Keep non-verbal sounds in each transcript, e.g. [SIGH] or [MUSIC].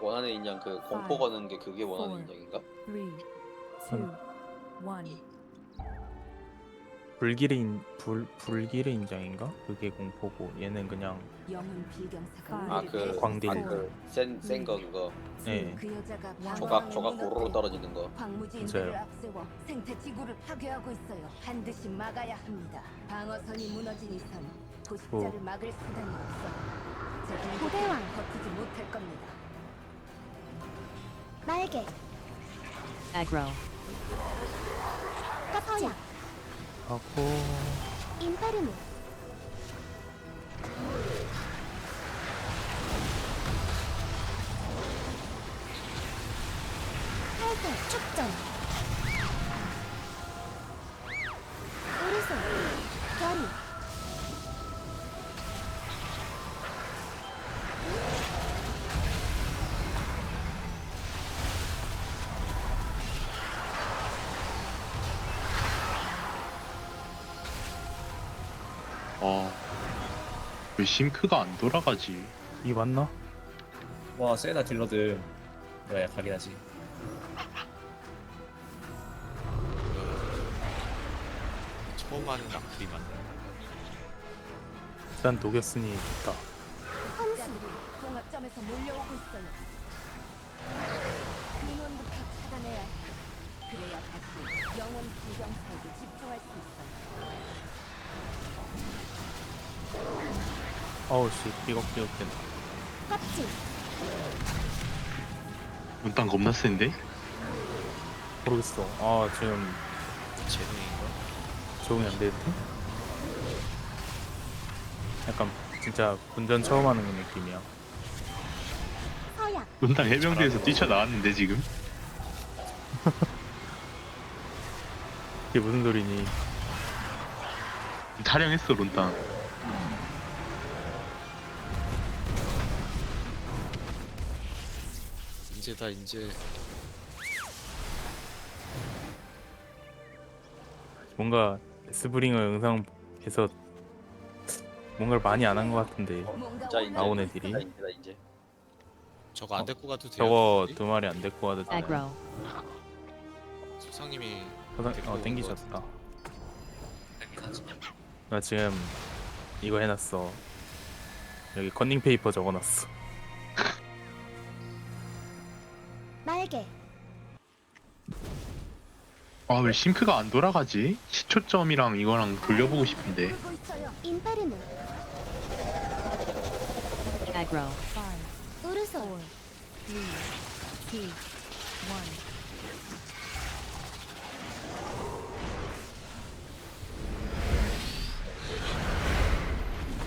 원하는 인형 그 공포 거는 게 그게 원하는 인형인가? three, two, one. 불길의 불 불길의 인장인가? 그게 공포고 얘는 그냥 아, 그 배신했어. 광딜. 아그센센거 그거 네. 그 여자가 조각 조각 고로로 떨어지는 거. 맞아요. 앞세워 생태 지구를 파괴하고 있어요. 반드시 막아야 합니다. 방어선이 무너진 이상 도식자를 막을 수단이 없어. 고대왕. 버티지 못할 겁니다. 날개. Aggro, 서양 하고. 임페르무 탈퇴 축전 왜 싱크가 안 돌아가지? 이 맞나? 와 세나 딜러들 내가 약하긴 하지 처음 하는 악플이 맞네. 일단 녹였으니. 함수 자들이 공합점에서 몰려오고 있어요. 근원부터 차단해야 해. 그래야 다시 영혼 빌경사에게 집중할 수 있어요. 어우 씨 삐걱삐걱 된다. 껍질 일단 겁나 센데? 모르겠어. 아 지금 재능인가? 적응이 안 되는데? 약간 진짜 운전 처음 하는 느낌이야. 서약 일단 해병대에서 뛰쳐나왔는데 지금? [LAUGHS] 이게 무슨 소리니? 타령했어 론땅 이제 다 이제 뭔가 스브링어 영상에서 뭔가를 많이 안 한 것 같은데 진짜 이제 나온 애들이 나 이제 나 이제 저거 안 데리고 가도 돼요. 저거? 두 마리 안 데리고 가도 돼. aggro, 소상님이 어 데리고 온 땡기셨다. 거나 지금 이거 해놨어. 여기 컨닝 페이퍼 적어놨어. 날개 아 왜 싱크가 안 돌아가지? 시초점이랑 이거랑 돌려보고 싶은데 있어요. 임페르무 aggro, Five, 오른손 four, three, two, one.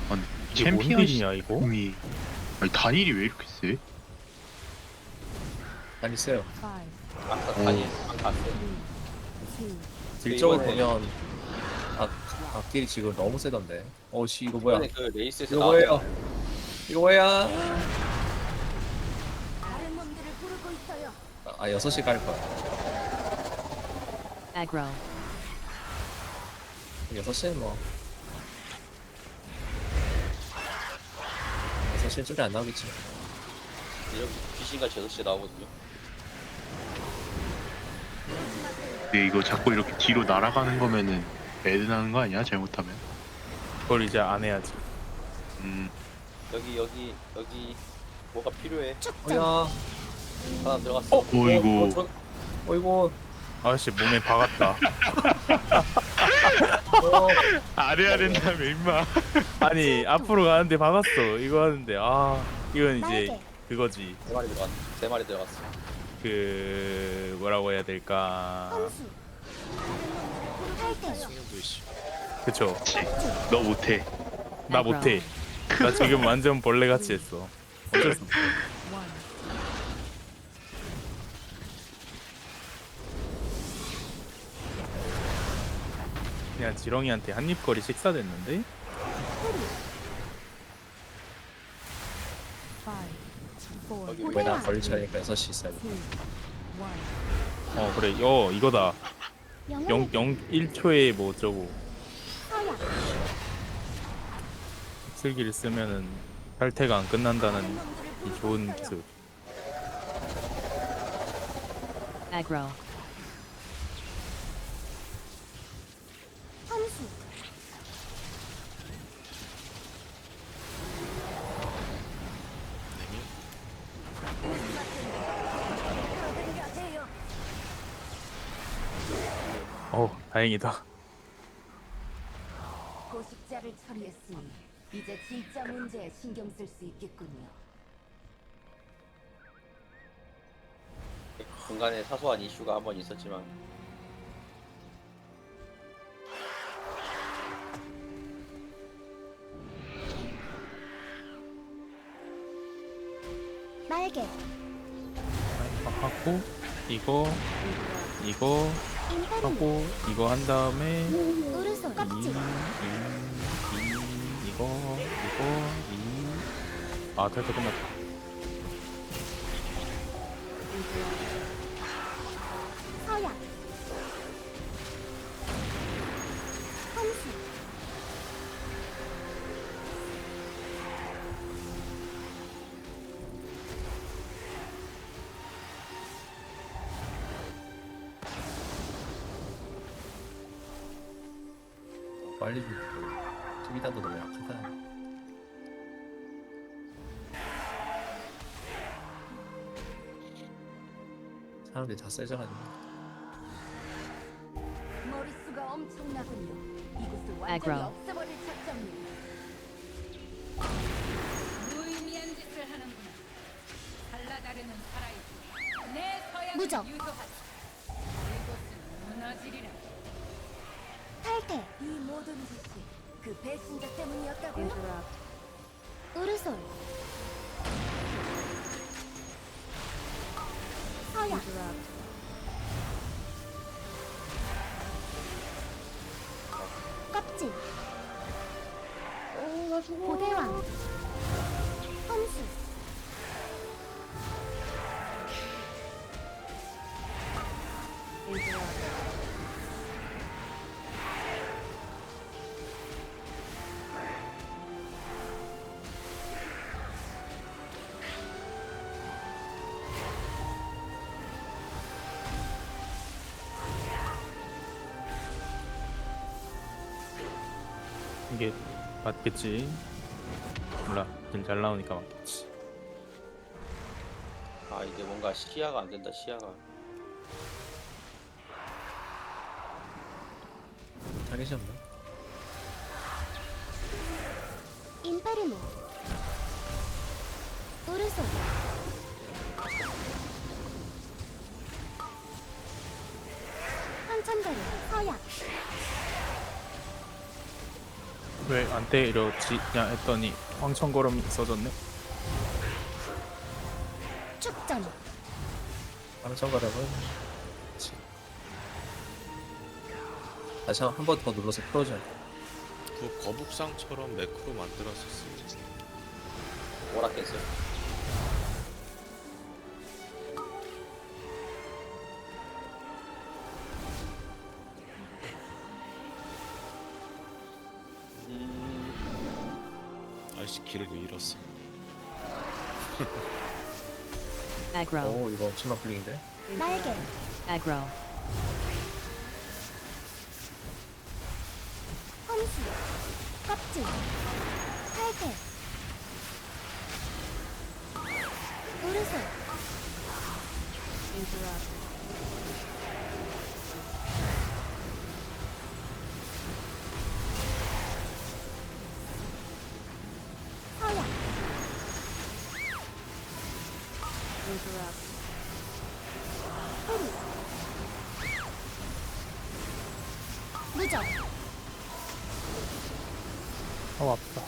아니 이게 뭔 챔피언 딜이냐 이거? 아니 단일이 왜 이렇게 세? 난 있어요. 아까 오. 아니 아까 딜적으로 이번에- 보면 악, 악딜이 지금 너무 세던데. 어씨 이거 뭐야? 이번에 그 레이스에서 이거 나왔던 뭐예요 이거 뭐야? 다른 놈들을 부르고 있어요. 아, 아 6시 갈 거야. Aggro, 6시는 뭐. 6시는 쪽이 안 나오겠지. 이런 귀신같이 6시에 나오거든요. 근데 이거 자꾸 이렇게 뒤로 날아가는 거면은 매드 나는 거 아니야 잘못하면? 그걸 이제 안 해야지. 음 여기 여기 여기 뭐가 필요해? 축전 뭐야 하나 들어갔어. 어? 어이구. 어, 저, 어이구 아저씨 몸에 박았다. 어, [LAUGHS] 안 해야 된다며 임마 아니 앞으로 가는데 박았어. 이거 하는데 아 이건 이제 날개 그거지. 세 마리 들어갔. 세 마리 들어갔어. 그 뭐라고 해야 될까? 함수. 그쵸. 너 못해 나 못해. 나 지금 완전 벌레 같이 했어. 어쩔 수 없어. 그냥 지렁이한테 한입거리 식사됐는데? 왜나 거리 차이니까 6시 있어야 돼. 어 그래 어 이거다 0, 0 1초에 뭐 어쩌고 슬기를 쓰면은 탈퇴가 안 끝난다는 이 좋은 기술. Aggro. 다행이다. 고식자를 처리했으니 이제 진짜 문제에 신경 쓸 수 있겠군요. 중간에 사소한 이슈가 한 번 있었지만. 날개. 하고 이거 이거. 임페리노 하고 이거 한 다음에 우르솔 이, 이, 이, 이거 이거 이아 탈퇴 끝났다 빨리 좀. 투비단도 너무 약하다. 사람들이 다 세져가지고. 머릿수가 엄청나군요. 이곳을 완전히. 없애버릴 작정이에요. 무의미한 짓을 하는구나. 달라다르는 살아있고 내 서양을 무적. 유도하라. 이곳은 무너지리라. 짓이 그 배신자 때문이었다고요? 우르솔 서약 껍질. 고대왕 함수 이게 맞겠지? 몰라. 딜잘 나오니까 맞겠지. 아 이게 뭔가 시야가 안 된다 시야가. 타겟이 없나? 우르솔 한천대 왜 안 때려지냐 했더니 황천걸음이 써졌네. 축전. 가려면. 다시 한 번 더 눌러서 풀어줘야 돼. 그 거북상처럼 매크로 만들었었으면 오락했어요 길을 왜 잃었어. Aggro. 오, 이거 엄청난 플링인데? 날개 Aggro. 함수 껍질 탈퇴 우르솔 서 무적 어 아프다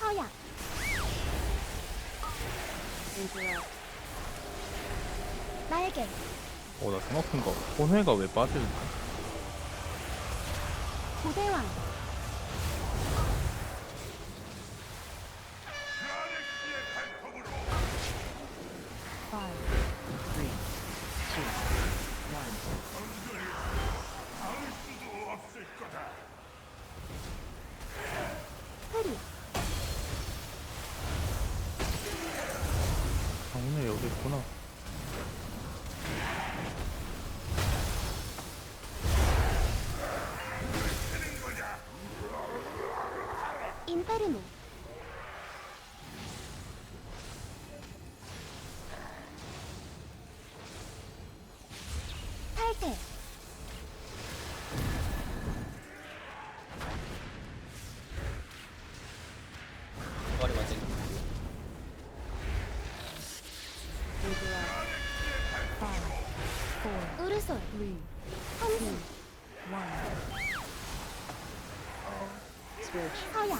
서약 Interrupt. 날개 어나 생각한 거 혼회가 왜 빠질까? 고대왕 인페 Switch. 서약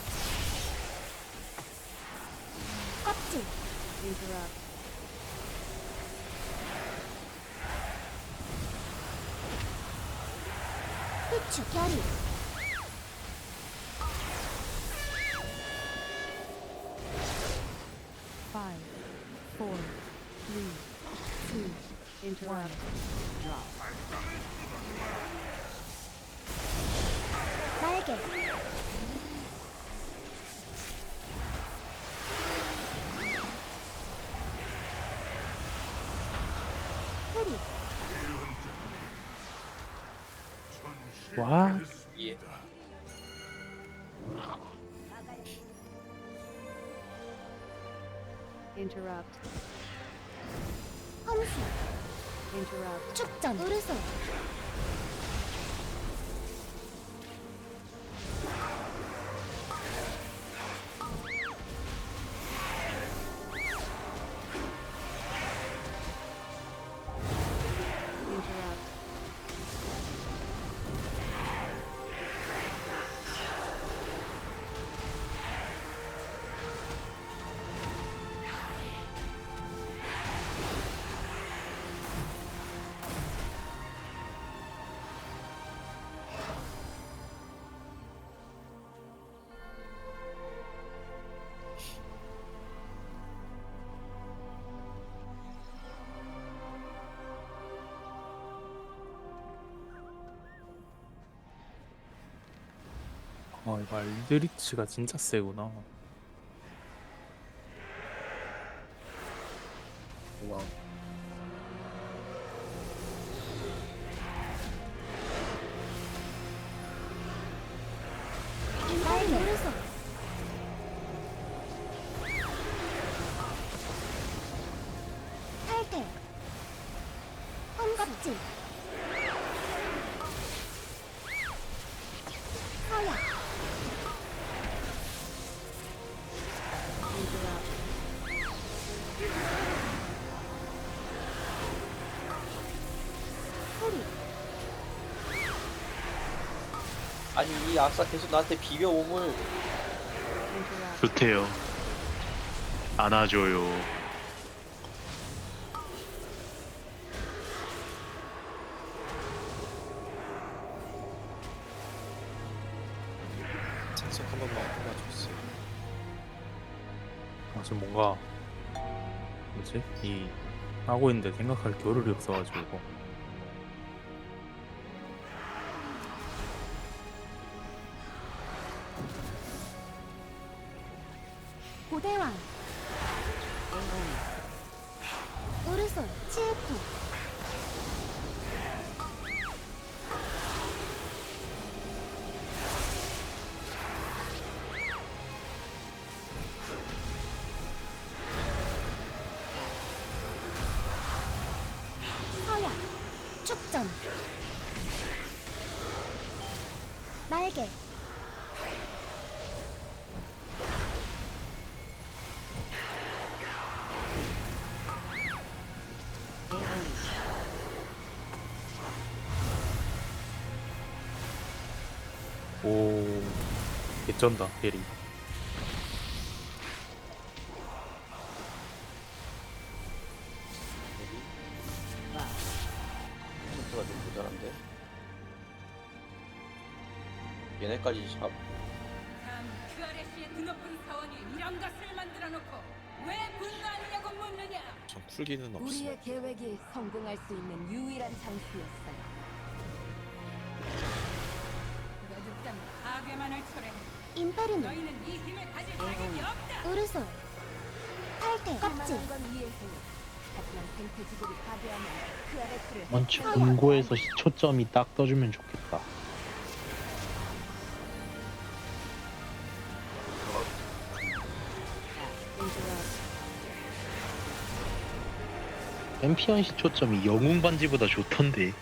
껍질 Interrupt. 후추 결이 Five, four, three, two, Interrupt. Drop. 흐리 와 위에 Interrupt. 함수 Interrupt. 축전 오른손 아 이거 알드리치가 진짜 세구나. 우와. 날개 오른손 탈퇴 껍질 아니 이 악사 계속 나한테 비벼 오물 Interrupt. 좋대요. 안아줘요. 찬성 한 번만 뽑아줬어요. 아 지금 뭔가 뭐지 이 하고 있는데 생각할 겨를이 없어가지고 개쩐다 게리 포인트가 좀 모자란데. 얘네까지 잡. 참 큐아레시의 드높은 사원이 이런 것을 만들어 놓고 왜 분노하느냐고 묻느냐 전 쿨기는 없어. 우리의 계획이 성공할 수 있는 유일한 장소였어요. 그러죽다면 파괴만을 초래해 없다 우르솔 탈퇴 껍질 원칙 금고에서 초점이 딱 떠주면 좋겠다. Interrupt. 챔피언 시 초점이 영웅 반지보다 좋던데.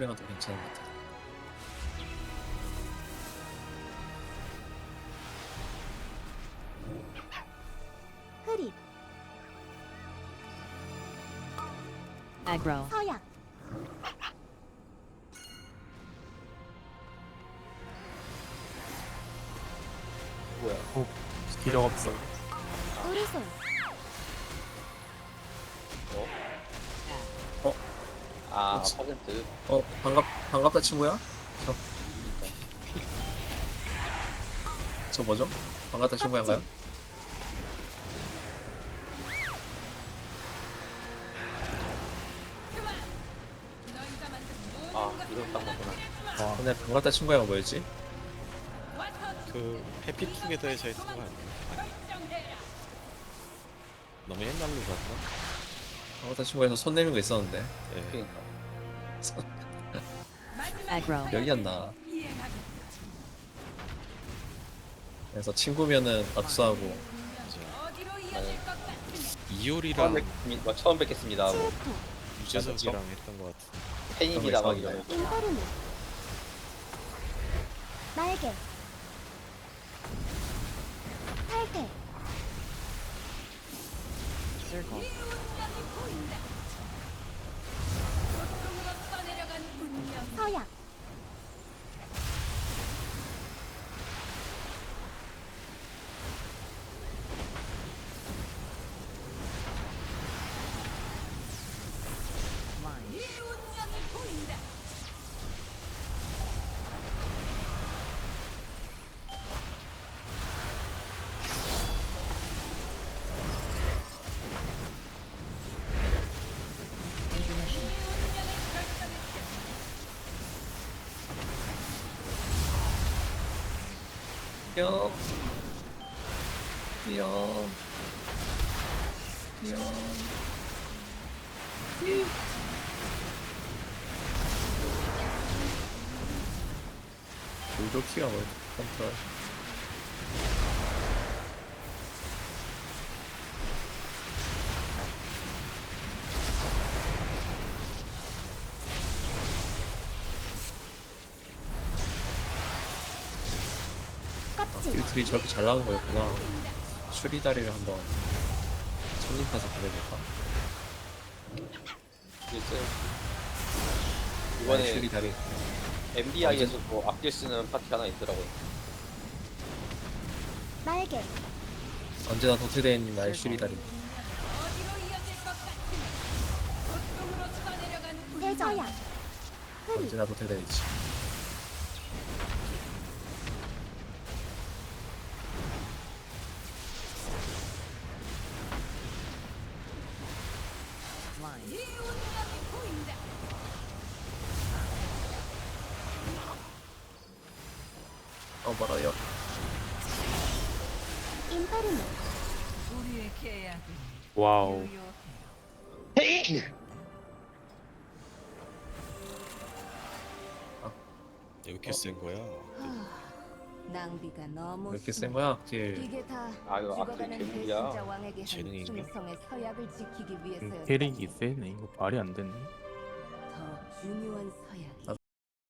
투표가 더 괜찮은 것 같아. 흐릿 Aggro. 서약 뭐야? 기력 없어 우르솔 아 그렇지. 퍼센트. 어 반갑 반갑다 친구야. 저, 저 뭐죠? 반갑다 친구인가요? 모든 아 이런 딱 맞구나. 와 근데 반갑다 친구야가 뭐였지? 그 해피투게더에서 했던 거 아니야? 너무 옛날로 갔나? 반갑다 친구에서 손거 있었는데 예. 그러니까. 기억이 안 나. 그래서 친구면은 악수하고 것 이효리랑 뵙겠습니다. 처음 뵙겠습니다. 하고 치우토 유재석이랑 했던 거 같아. 팬입니다. 막 이러면. 임페르노 날개 탈퇴 Circle. 뿅뿅뿅 돌도 키가 뭐 컨트롤 필틀이 저렇게 잘 나온 거였구나 추리다리를 한번 손님 타서 보내볼까? 글쎄. 아니, 이번에 추리다리 MDI에서도 악질 쓰는 파티 하나 있더라고요. 날개 언제나 도태된 나의 대저약 흐릿 언제나 도태되지 어 멀어요? 임페르노. 우리의 계약은 와우. 이렇게 센 거야. 낭비가 너무 왜 이렇게 센 심해. 거야 이게 다 죽어가는 괴물이야. 배신자 왕에게 한 재능인가? 충성의 서약을 지키기 음, 위해서였다. 캐릭이 세네 이거 말이 안 되네 더 중요한 서약이